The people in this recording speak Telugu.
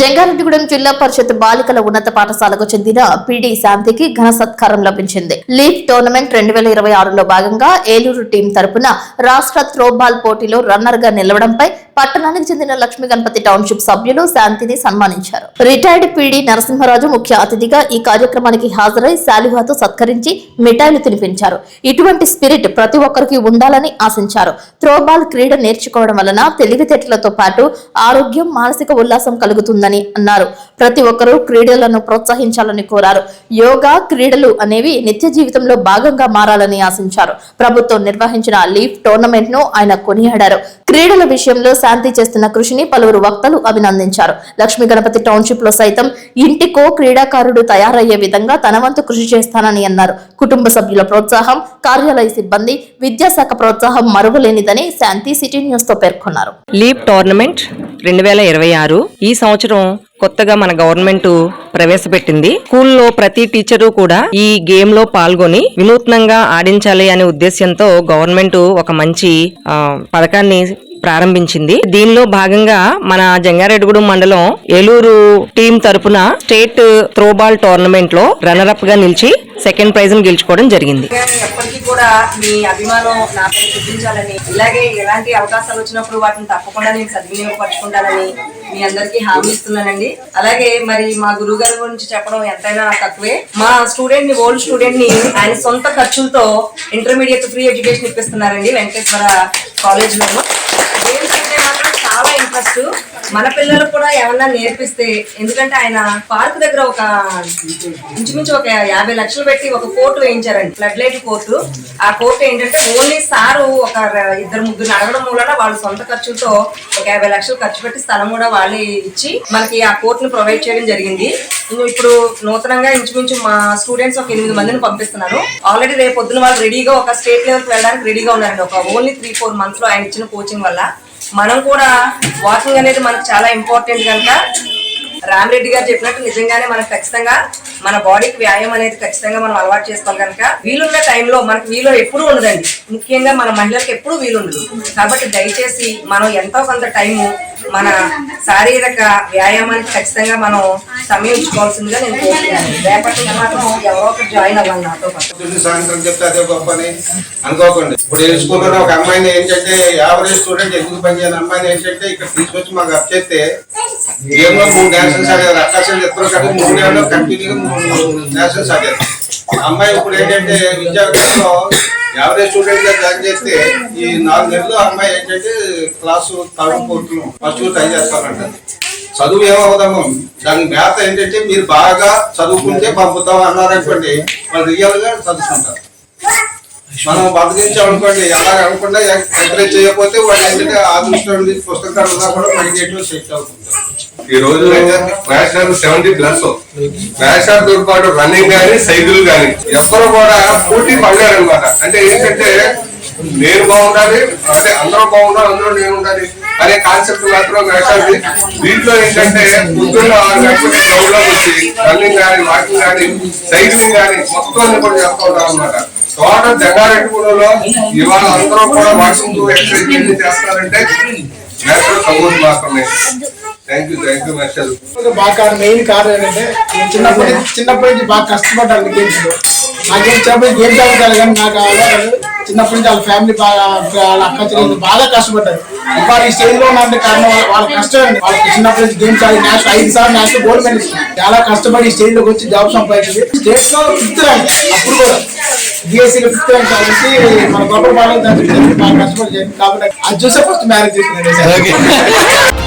జంగారెడ్డిగూడెం జిల్లా పరిషత్ బాలికల ఉన్నత పాఠశాలకు చెందిన పిడి శాంతికి ఘన సత్కారం లభించింది. లీగ్ టోర్నమెంట్ రెండు వేల ఇరవై ఆరులో భాగంగా ఏలూరు టీం తరపున రాష్ట్ర త్రోబాల్ పోటీలో రన్నర్గా నిలవడంపై పట్టణానికి చెందిన లక్ష్మీ గణపతి టౌన్షిప్ సభ్యులు శాంతిని సన్మానించారు. రిటైర్డ్ పిడి నరసింహరాజు ముఖ్య అతిథిగా ఈ కార్యక్రమానికి హాజరై శాలుహాతో సత్కరించి మిఠాయిలు తినిపించారు. ఇటువంటి స్పిరిట్ ప్రతి ఒక్కరికి ఉండాలని ఆశించారు. త్రోబాల్ క్రీడ నేర్చుకోవడం వలన తెలివితేటలతో పాటు ఆరోగ్యం మానసిక ఉల్లాసం వస్తుందని అన్నారు. ప్రతి ఒక్కరూ క్రీడలను ప్రోత్సహించాలని కోరారు. యోగా క్రీడలు అనేవి నిత్య జీవితంలో భాగంగా మారాలని ఆశించారు. ప్రభుత్వం నిర్వహించిన లీఫ్ టోర్నమెంట్ను ఆయన కొనియాడారు. క్రీడల విషయంలో శాంతి చేస్తున్న కృషిని పలువురు వక్తలు అభినందించారు. లక్ష్మీ గణపతి టౌన్షిప్లో సైతం ఇంటికో క్రీడాకారుడు తయారయ్యే విధంగా తన వంతు కృషి చేస్తానని అన్నారు. కుటుంబ సభ్యుల ప్రోత్సాహం కార్యాలయ సిబ్బంది విద్యాశాఖ ప్రోత్సాహం మరువలేనిదని శాంతి సిటీ న్యూస్తో పేర్కొన్నారు. లీప్ టోర్నమెంట్ రెండు వేల ఇరవై ఆరు ఈ సంవత్సరం కొత్తగా మన గవర్నమెంట్ ప్రవేశపెట్టింది. స్కూల్లో ప్రతి టీచరు కూడా ఈ గేమ్లో పాల్గొని వినూత్నంగా ఆడించాలి అనే ఉద్దేశంతో గవర్నమెంట్ ఒక మంచి పథకాన్ని ప్రారంభించింది. దీనిలో భాగంగా మన జంగారెడ్డిగూడెం మండలం ఏలూరు టీం తరపున స్టేట్ త్రోబాల్ టోర్నమెంట్లో రన్నర్ అప్గా నిలిచి సెకండ్ ప్రైజ్ గెలుచుకోవడం జరిగింది. కూడా మీ అభిమానం నాపై చూపించాలని ఇలాగే ఎలాంటి అవకాశాలు వచ్చినప్పుడు వాటిని తప్పకుండా నేను సద్వినియోగపరచుకుంటానని మీ అందరికీ హామీ ఇస్తున్నానండి. అలాగే మరి మా గురువు గారి గురించి చెప్పడం ఎంతైనా తక్కువే. మా స్టూడెంట్ని ఓల్డ్ స్టూడెంట్ని ఆయన సొంత ఖర్చులతో ఇంటర్మీడియట్ ఫ్రీ ఎడ్యుకేషన్ ఇప్పిస్తున్నారండి వెంకటేశ్వర కాలేజ్లో చాలా మన పిల్లలకు కూడా ఏమన్నా నేర్పిస్తే ఎందుకంటే ఆయన పార్క్ దగ్గర ఒక ఇంచుమించు ఒక యాభై లక్షలు పెట్టి ఒక కోర్టు వేయించారండి ఫ్లడ్ లైట్ కోర్టు ఆ కోర్టు ఏంటంటే ఓన్లీ సారు ఒక ఇద్దరు ముగ్గురు అడగడం మూలన వాళ్ళ సొంత ఖర్చులతో ఒక యాభై లక్షలు ఖర్చు పెట్టి స్థలం కూడా వాళ్ళే ఇచ్చి మనకి ఆ కోర్టును ప్రొవైడ్ చేయడం జరిగింది. ఇప్పుడు నూతనంగా ఇంచుమించు మా స్టూడెంట్స్ ఒక ఎనిమిది మందిని పంపిస్తున్నాను ఆల్రెడీ రేపు పొద్దున వాళ్ళు రెడీగా ఒక స్టేట్ లెవెల్కి వెళ్ళడానికి రెడీగా ఉన్నారండి. ఒక ఓన్లీ త్రీ ఫోర్ మంత్స్లో ఆయన ఇచ్చిన కోచింగ్ వల్ల. మనం కూడా వాకింగ్ అనేది మనకు చాలా ఇంపార్టెంట్ కనుక. రామరెడ్డి గారు చెప్పినట్టు నిజంగానే మనకు ఖచ్చితంగా మన బాడీకి వ్యాయామం అనేది ఖచ్చితంగా మనం అలవాటు చేసుకోవాలి కనుక. వీలున్న టైంలో మనకు వీలు ఎప్పుడూ ఉండదండి. ముఖ్యంగా మన మహిళలకు ఎప్పుడూ వీలు ఉండదు. కాబట్టి దయచేసి మనం ఎంతో కొంత టైము మన శారీరక వ్యాయామానికి ఖచ్చితంగా మనం సమయించుకోవాల్సిందిగా నేను కోరుతున్నాను. రేపటి నుంచి మాత్రం ఎవరో ఒకరు జాయిన్ అవ్వాలి నాతో సాయంత్రం చెప్తే అదే గొప్ప అనుకోకండి. ఇప్పుడు తెలుసుకుంటున్న ఒక అమ్మాయిని ఏంటంటే యావరేజ్ స్టూడెంట్ ఎందుకు పనిచేయని అమ్మాయిని ఏంటంటే ఇక్కడ తీసుకొచ్చి మాకు అప్ చేస్తే గేమ్లో మూడు నేషనల్స్ ఆడారు. అక్కాసం చెప్తారు కానీ మూడు నెలలో కంటిన్యూగా మూడు నేషనల్స్ ఆడారు. అమ్మాయి ఇప్పుడు ఏంటంటే విద్యార్థుల్లో యావరేజ్ స్టూడెంట్గా జాయిన్ చేస్తే ఈ నాలుగు నెలలు ఆ అమ్మాయి ఏంటంటే class third fourth first try చేస్తారంట. చదువు ఏమవుదాము దాని మేత ఏంటంటే మీరు బాగా చదువుకుంటే పంపుతాం అన్నారనుకోండి వాళ్ళు రియల్గా చదువుకుంటారు. మనం బతికించామనుకోండి ఎలా అనుకుండా ఎంకరేజ్ చేయకపోతే వాళ్ళు ఏంటంటే ఆ దృష్టి పుస్తకాలు ఉన్నా కూడా నెగిటివ్ సెట్ అవుతుంది ఈ రోజు నేషనల్ సెవెంటీ ప్లస్. నేషనల్తో పాటు రన్నింగ్ గానీ సైకిల్ గానీ ఎవ్వరు కూడా పోటీ పడ్డారు అనమాట అంటే ఏంటంటే నేను బాగుండాలి అంటే అందరూ బాగుండాలి అందరూ నేను ఉండాలి అనే కాన్సెప్ట్ మాత్రం నేషనల్ దీంట్లో ఏంటంటే పొద్దున్న ఆరు గంటలకి గ్రౌండ్ వచ్చి రన్నింగ్ గానీ వాకింగ్ గానీ సైక్లింగ్ గానీ మొత్తం అన్ని కూడా చేస్తూ ఉంటారు అనమాట టోటల్ జగారెడ్డిగూడలో. ఇవాళ అందరూ కూడా వాకింగ్ ఎక్సర్సైజ్ చేస్తారంటే నేషనల్ సపోర్ట్ మాత్రమే. Thank you thank you national బాగా మెయిన్ కారణం ఏంటంటే నేను చిన్నప్పటి నుంచి చిన్నప్పటి నుంచి బాగా కష్టపడ్డాను గేమ్స్లో. ఆ గేమ్స్ చిన్నప్పటి గేమ్స్ ఆడుతారు కానీ నాకు అలవాటు చిన్నప్పటి నుంచి వాళ్ళ ఫ్యామిలీ బాగా వాళ్ళ అక్క చెల్లెలు బాగా కష్టపడ్డారు. ఇవాళ ఈ స్టేజ్లో ఉన్నంటే కారణం వాళ్ళ- కష్టం వాళ్ళకి చిన్నప్పటి నుంచి గేమ్స్ ఆడి నేషనల్ ఐదు సార్లు నేషనల్ గోల్డ్ మెడల్ చాలా కష్టపడి ఈ స్టేజ్లోకి వచ్చి జాబ్ సంపాదించింది. స్టేట్లో ఫిఫ్త్ ర్యాంక్ అప్పుడు కూడా బిఎస్సీ లో ఫిఫ్త్ ర్యాంక్ కాబట్టి మన గొప్ప బాగా కష్టపడి. కాబట్టి అది చూసే ఫస్ట్ మ్యారేజ్ చేస్తున్నాను